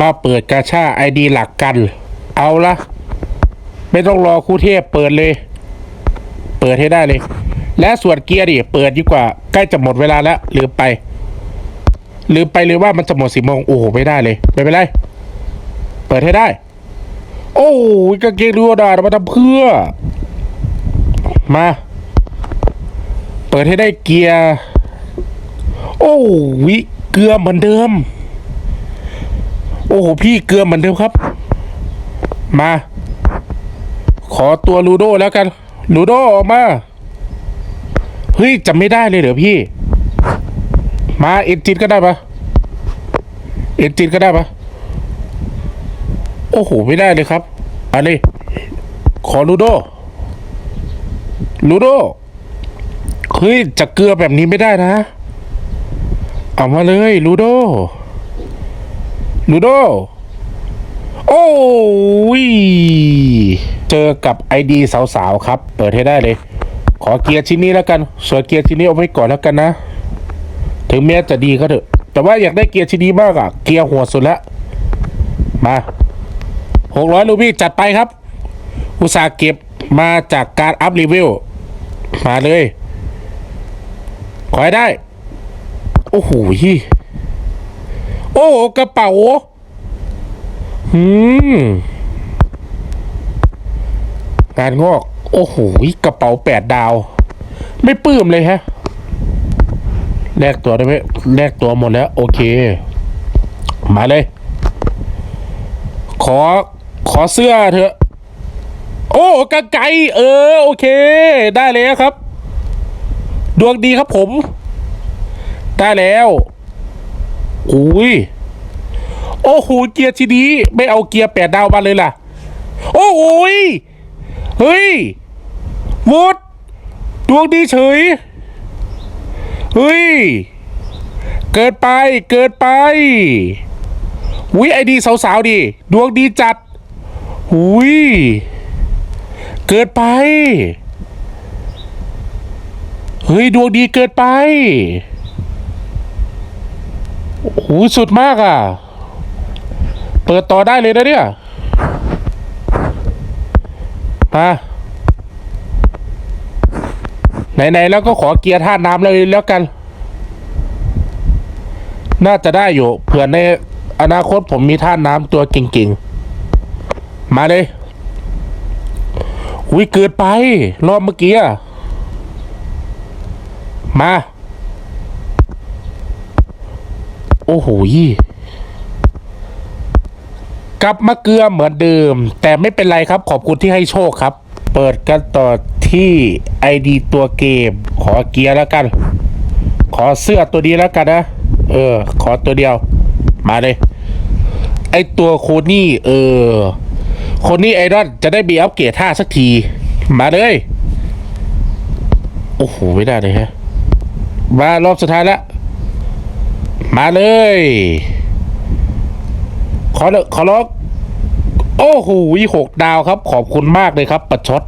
มาเปิดกาชาไอดีหลักกัน เอาละไม่ต้องรอครูเทพเปิดเลย เปิดให้ได้เลย และส่วนเกียร์ดิเปิดดีกว่า ใกล้จะหมดเวลาแล้วลืมไปลืมไปเลยว่ามันจะหมดสี่โมงโอ้โหไม่ได้เลยไม่เป็นไรเปิดให้ได้ โอ้ยกางเกงดูดาดมาทำเพื่อ มา เปิดให้ได้เกียร์ โอ้วิเกลือเหมือนเดิม โอ้โห พี่เกลือเหมือนเดิมครับ มา ขอตัวลูโดแล้วกัน ลูโดออกมา เฮ้ยจำไม่ได้เลยเหรอพี่ มาเอ็นจินก็ได้ปะเอ็นจินก็ได้ปะโอ้โห ไม่ได้เลยครับเอะไรขอลูโดลูโดเฮ้ยจะเกลือแบบนี้ไม่ได้นะ เอามาเลยลูโด ลูโด โอ้ย เจอกับไอดีสาวๆ ครับ เปิดให้ได้เลย ขอเกียร์ชิ้นนี้แล้วกันสวนเกียร์ชิ้นนี้เอาไว้ก่อนแล้วกันนะ ถึงแม้จะดีก็เถอะ แต่ว่าอยากได้เกียร์ชิ้นนี้มากอะเกียร์หัวสุดแล้วมาหกร้อยลูบี้จัดไปครับ อุตสาห์เก็บมาจากการอัพรีวิวมาเลย ขอให้ได้ โอ้โหย โอ้กระเป๋าหืมงานงอก โอ้โหกระเป๋าแปดดาว ไม่ปื้มเลยฮะแลกตัวได้ไหมแลกตัวหมดแล้ว โอเค มาเลย ขอขอเสื้อเถอะ โอ้กระไกเออ โอเค ได้แล้วครับ ดวงดีครับผม ได้แล้ว อุ้ย โอ้โห เกียร์ทีนี้ไม่เอาเกียร์แปดดาวมาเลยล่ะ โอ้โยเฮ้ยวุดดวงดีเฉย เฮ้ย เกิดไป เกิดไปอุ้ยไอดีสาวๆดิดวงดีจัดอุ้ย เกิดไป เฮ้ย ดวงดีเกินไป หสุดมากอะ เปิดต่อได้เลยนะเนี่ยมาไหนๆแล้วก็ขอเกียร์ท่าน้ำเลยแล้วกัน น่าจะได้อยู่ เผื่อในอนาคตผมมีท่าน้ำตัวเก่งๆ มาเลยอุ้ยเกิดไป รอบเมื่อกี้อะมา โอ้โหยกลับมาเกลือเหมือนเดิม แต่ไม่เป็นไรครับ ขอบคุณที่ให้โชคครับ เปิดกันต่อที่ไอดีตัวเกม ขอเกียร์แล้วกัน ขอเสื้อตัวนี้แล้วกันนะ เออ ขอตัวเดียว มาเลย ไอตัวโคนี่ เออ โคนนี้ไอรอนจะได้มีอัปเกรดท่าสักที มาเลย โอ้โห ไม่ได้เลยฮะ มารอบสุดท้ายแล้ว มาเลย ขอเถอะขอร้อกโอ้โหหกดาวครับ ขอบคุณมากเลยครับ ประชด